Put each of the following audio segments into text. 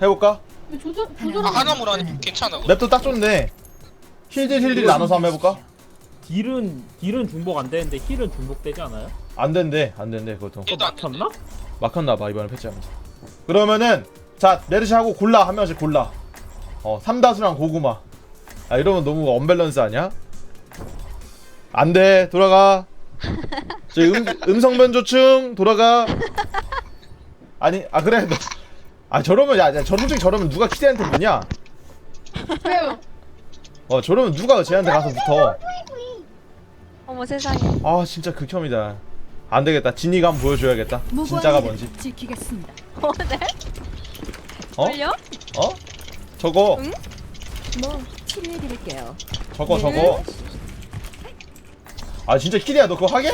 해볼까? 조절 아 조절 괜찮아. 맵도 딱 좋네 힐딜 힐딜 나눠서 한번 해볼까? 딜은 딜은 중복 안 되는데 힐은 중복되지 않아요? 안 된대 안 된대 그것도 얘도 안 된대. 막혔나? 막혔나봐 이번에 패치하면서 그러면은 자 메르시 하고 골라 한 명씩 골라 어 삼다수랑 고구마 아 이러면 너무 언밸런스 아니야? 안돼 돌아가 저기 음, 음성 변조충 돌아가 아니 아 그래 너, 아 저러면 야, 야 저런 저러면 누가 키대한테 묻냐 왜요? 어 저러면 누가 쟤한테 가서 붙어 어머 세상에. 아 진짜 극혐이다 안 되겠다 진이가 한번 보여줘야겠다 진짜가 뭔지 지키겠습니다. 어, 네? 어? 걸려? 어? 저거 응? 뭐 치료해 드릴게요. 저거 저거 아 진짜 키리야 너 그거 하게?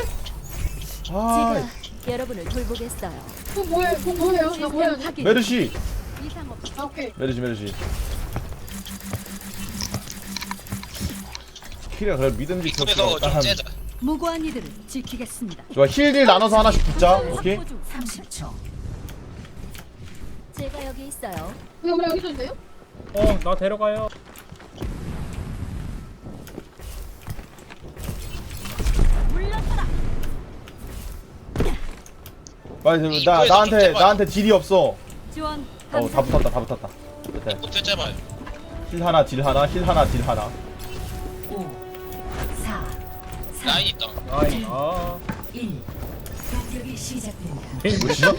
아 여러분을 돌보겠어요. 그 뭐예요? 그 뭐예요? 나 뭐예요? 확인. 메르시 이상 없. 아, 오케이. 메르시 메르시 키리야 그래 믿음직스럽게 이쪽에서 좀 째자. 무고한 이들을 지키겠습니다. 좋아 힐딜 나눠서 하나씩 붙자 오케이 30초. 제가 여기 있어요. 우리 우리 여기 있는데요? 어 나 데려가요 빨리 나 이거에서 좀 나한테 제발. 나한테 딜이 없어 지원. 어다 붙었다 다 붙었다 됐다. 제발. 힐 하나 딜 하나 힐 하나 딜 하나 4, 라인 있다. 아이 아 1. 공격이. 뭐지?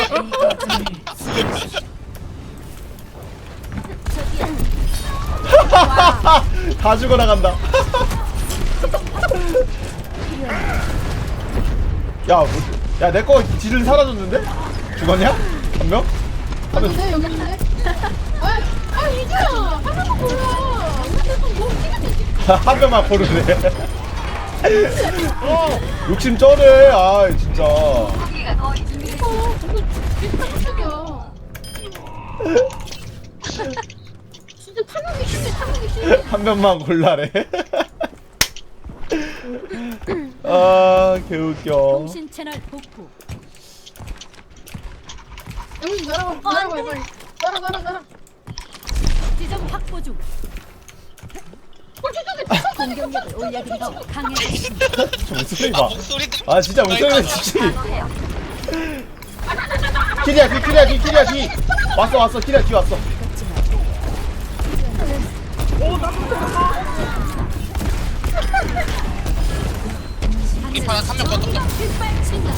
다 죽어 나간다 야, 뭐, 야, 내 거 딜은 사라졌는데? 죽었냐? 한 명? 한 명. 근데 여기 있는데? 아, 아 이주야. 하나만 골라. 근데 좀뭐 찍었지? 한 명만 고르네. 욕심 쩌네, 아, 진짜. 어. 진짜 타격이 타격이. 한 명만 골라래. 아, 개웃겨. 통신 채널 복구. 여기 날아가, 날아가, 빨리. 날아, 날아, 날아. 지점 확보 중. 공격력을 올려드리죠. 강해졌습니다. 저 목소리 아 봐. 목소리 때. 아, 진짜 목소리는 진짜. 키리야, 키, 키리야, 키, 키리야, 키. 왔어, 왔어, 키리야, 키 왔어. 이판 한명 껐다. 빗발친다.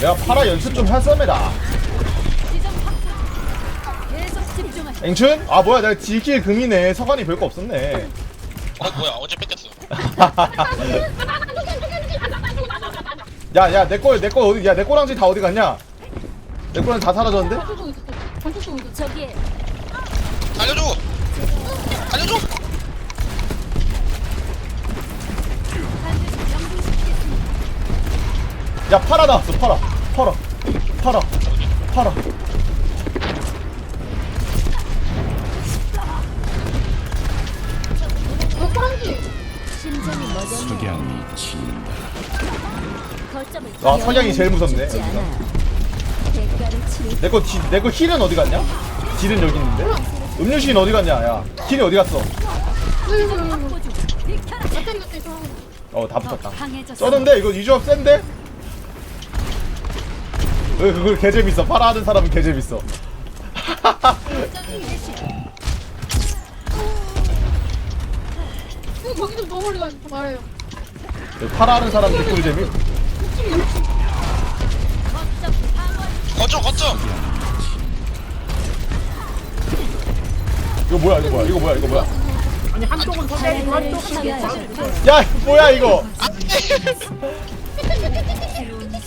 내가 파라 연습 좀 했습니다. 앵춘? 아, 뭐야, 내가 딜킬 금이네. 서관이 별거 없었네. 어 뭐야 어제 뺏겼어. 야, 야, 내 거, 내 거 어디, 야, 내 거랑지 다 어디 갔냐? 내 거랑 다 사라졌는데? 저기에 알려줘. 알려줘. 야, 파라 나왔어, 파라. 파라. 파라. 파라. 심장이 멎었네. 거점을 아, 석양이 제일 무섭네. 죽지 않아요. 대가를 치를 내 거, 디, 내거 힐은 어디 갔냐? 딜은 여기 있는데? 음료수는 어디 갔냐, 야. 힐이 어디 갔어? 확보 중. 비켜라. 어, 다 붙었다. 쩌는데? 이거 유조합 센데? 왜 그걸 개재밌어. 파라 하는 사람은 개재밌어. 거기도 너무 멀리 가서 말해요. 파라 하는 사람 개꿀 재미? 거점. 거점. 이거 뭐야, 이거 뭐야, 이거 뭐야, 이거 뭐야. 아니 한쪽은 선생님 한쪽은 야, 뭐야, 이거.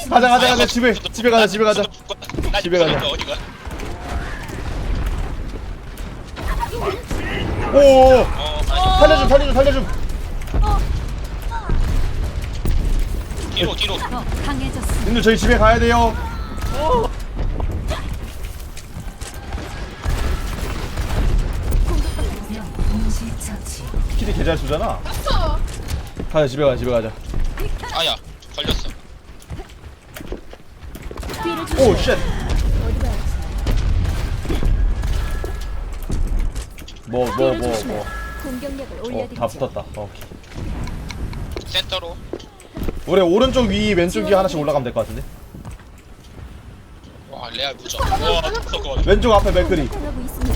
가자, 가자, 가자. 집에, 집에 가자, 집에 가자. 집에 가자. 어디가? 오, 어. 살려줌, 살려줌, 살려줌. 뒤로 뒤로. 더 강해졌어. 님들 저희 집에 가야 돼요. 키리 계좌 주잖아. 가자 집에 가자 집에 가자. 아야 걸렸어. 뒤를 오 쉣. 뭐뭐뭐 뭐. 공격력을 어, 올려드리죠. 다 붙었다. 어. 센터로 우리 오른쪽 위 왼쪽 위 하나씩 올라가면 될 것 같은데. 와 레알 무적 와 무서워 왼쪽 앞에. 하고 있습니다.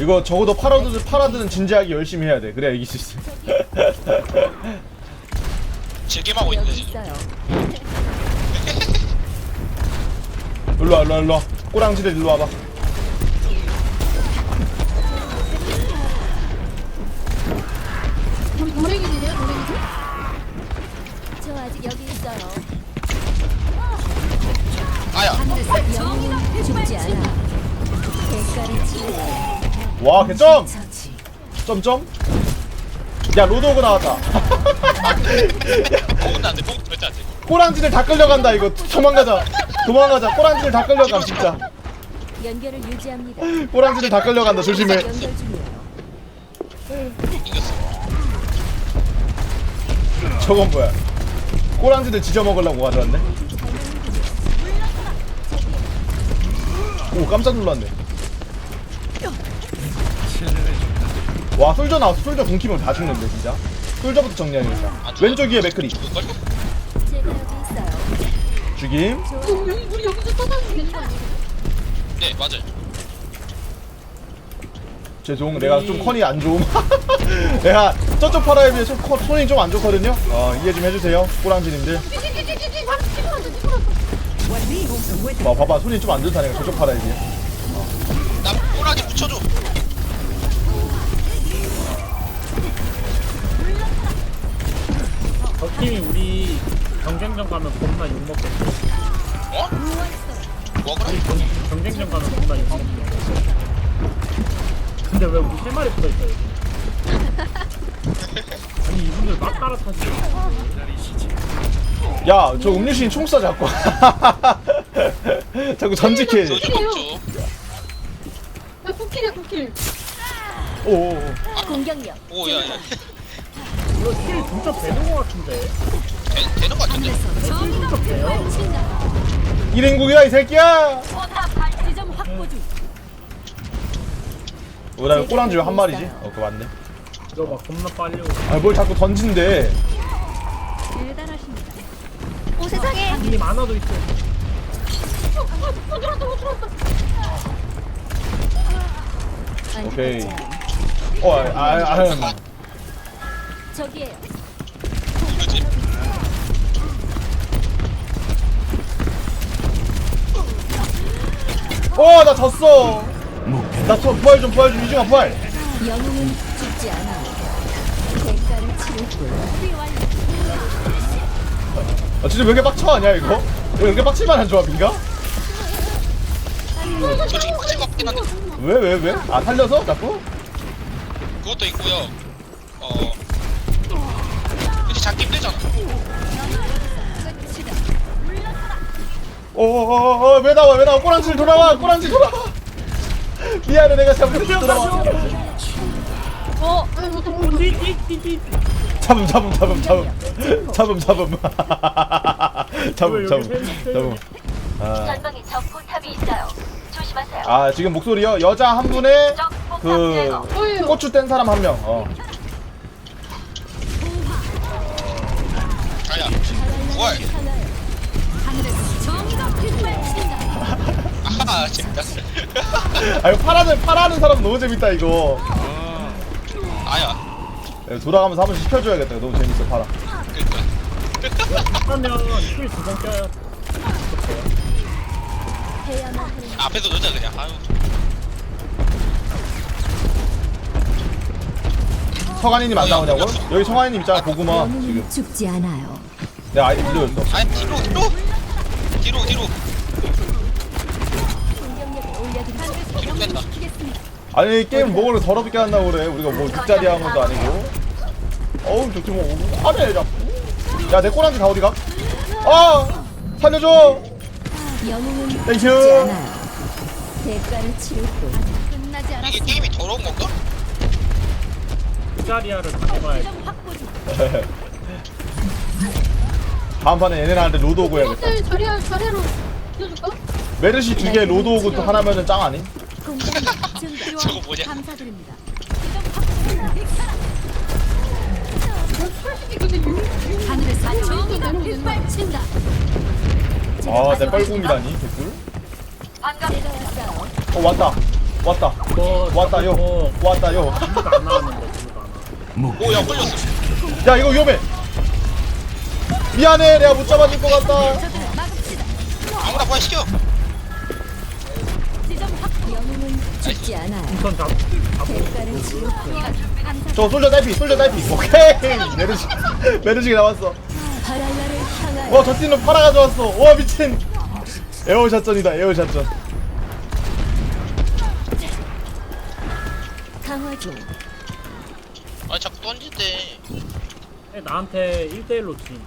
이거 적어도 파라드 파라드는 진지하게 열심히 해야 돼. 그래야 이길 수 있어. 즐김하고 여기 지금 있어요. 일로 와 일로 와 일로 와. 꼬랑지들 일로 와봐. 우리 노래기들이야 노래기들? 저 아직 여기 있어요. 아야 영웅은 죽지 않아. 대가를 치르. 와 개점. 처치. 점점. 야 로드오그 나왔다. 포근 안돼 포근 절대 안돼 꼬랑지들 다 끌려간다 이거. 도망가자. 도망가자. 꼬랑지들 다 끌려가 진짜. 연결을 유지합니다. 꼬랑지들 다 끌려간다. 조심해. 연결 중이에요. 이겼어 저건 뭐야? 꼬랑지들 지져 먹으려고 가져왔네. 오 깜짝 놀랐네. 와 솔저 나왔어. 솔저 궁키면 다 죽는데 진짜. 솔저부터 정리하겠다. 왼쪽 위에 맥크리. 죽임. 우리 우리 여기서 아니야? 네 맞아요 죄송 내가 좀 컨이 안 좋음. 내가 저쪽 파라에 비해 좀 컨- 손이 좀 안 좋거든요. 어 이해 좀 해주세요. 꼬랑지님들. 바로 봐봐 손이 좀 안 좋다니까 저쪽 파라에 비해. 야 저 음료수인 총 쏴 자꾸. 자꾸 전직해. 소주 먹죠 야 쿠키래 쿠키 오 오 오. 공격력. 오 야 야 이거 킬 진짜 되는 거 같은데. 되는 거 같은데 킬 진짜 돼요. 1인국이야 이 새끼야. 지점 확보 중. 왜 나 꼬랑지 왜한 마리지? 어 그거 맞네. 이거 막 겁나 빨리 오고. 아 뭘 자꾸 던진대. 대단하십니다. 오 세상에. 님 하나도 있어. 어 들어왔다 어 들어왔다 오케이. 어, 아, 아, 아, 저기에요. 어, 나 졌어. 나 부- 부활 좀, 부활 좀, 이중아 부활. 영웅은 죽지 않아. 대가를 치르고. 아, 진짜 왜 이렇게 빡쳐 하냐 이거? 왜 이렇게 빡칠만한 조합인가? 솔직히 빡칠 것 같긴 한데 왜, 왜, 왜? 아, 살려서 자꾸? 그것도 있고요 어 이제 잡기 힘들잖아 어, 어, 어, 어, 왜 나와, 왜 나와? 꼬랑지 돌아와, 꼬랑지 돌아와. 미안해, 내가 잘못했어. 돌아와. 어. 동물 잡음, 잡음, 잡음, 잡음, 잡음, 잡음, 잡음, 잡음, 잡음. 아, 전방에 적 포탑이 있어요. 조심하세요. 아, 지금 목소리요? 여자 한 분에 그? 고추 뗀 사람 한 명. 어. 아야 아하 재밌다 아, 이거 파라는 파라는 사람 너무 재밌다 이거. 아야 야, 돌아가면서 한 번씩 시켜줘야겠다. 너무 재밌어. 그니까 하면 킬두번 껴요. 해야만 하는 앞에서 넣자 그냥 아유 서간이님 안 나오냐고? 여기 성환이님 있잖아 고구마 영웅은 지금. 죽지 않아요. 내가 아이디 빌려줬어. 아니 뒤로 뒤로 뒤로 뒤로. 뒤로 뺀다 아니 게임 뭐를 더럽게 한다고 그래. 우리가 뭐 뒷자리 한 것도 아니고. 어우 저기 뭐 하네 자꾸. 야내 꼬랑지 다 어디 가? 아 살려줘. 영웅은 땡큐. 죽지 않아요. 대가를 치르고. 끝나지 이게 게임이 더러운 건가? 자리아를 당해봐야지. 다음 판에 얘네한테 로드 오고 해야겠다. 어때 자리야 자리로 빌려줄까? 메르시 두 개 로드 오고 또 하나면은 짱 아니? 공격력 증가. 저거 뭐냐? 감사드립니다. 하늘에서 정의가 내려오는 빗발친다. 아, 내 뻘궁이라니, 개꿀. 어, 왔다. 왔다. 뭐 왔다, 요. 뭐 왔다, 요. 아무도 안 나왔는데 아무도 안 나와. 오야 걸렸어 야, 이거 위험해. 미안해, 내가 못 잡아줄 것 같다. 적을 막읍시다. 아무나 부활시켜 지점 확. 영웅은 죽지 않아요. 우선 잡 잡고 대가를 감사. 저 솔저 딸피, 솔저 딸피. 오케이. 메르시, 메르시가 나왔어. 바랄라를 향하여 와, 저 팀은 파라 가져왔어. 와, 미친. 에어샷전이다, 에어샷전. 아 자꾸 던진대 나한테 1대1로 진.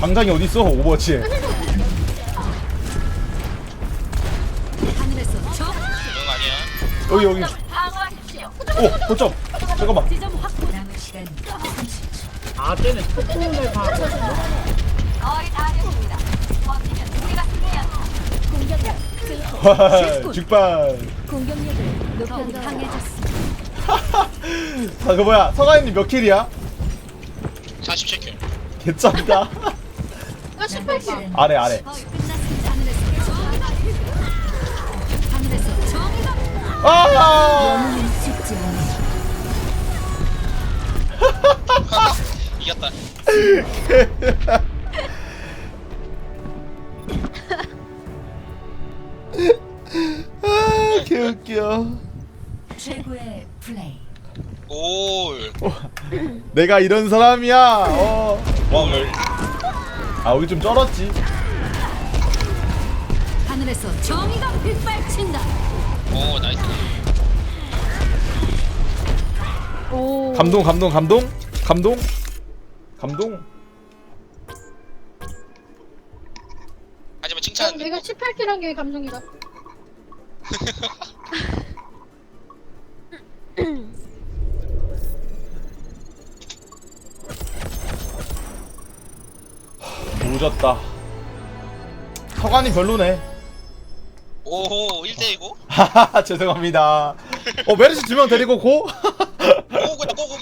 방장이 어딨어, 오버워치에. 여기, 여기. 오, 거점. 잠깐만. 지점 확보. 남은 시간 아 쟤는 초코넷 하거든요. 공격력 증폭. 와, 죽발. 공격력을 높여 강해졌어. 아, 그 뭐야, 서가인님 몇 킬이야? 47킬 개쩐다. 나 18킬 아래, 아래. 끝났습 아! 이겼다 아, 개웃겨. 최고의 플레이. 올 내가 이런 사람이야. 어. 와, 뭐. 아, 우리 좀 쩔었지. 하늘에서 정의가 빗발친다. 오 나이스 오 감동, 감동, 감동, 감동, 감동. 하지만 난 칭찬 내가 18킬 한 게 감동이다 오졌다. 서관이 별로네. 오호 1대2고 하하하, 죄송합니다. 어, 메르시 두 명 데리고 고? 오 그냥 고고고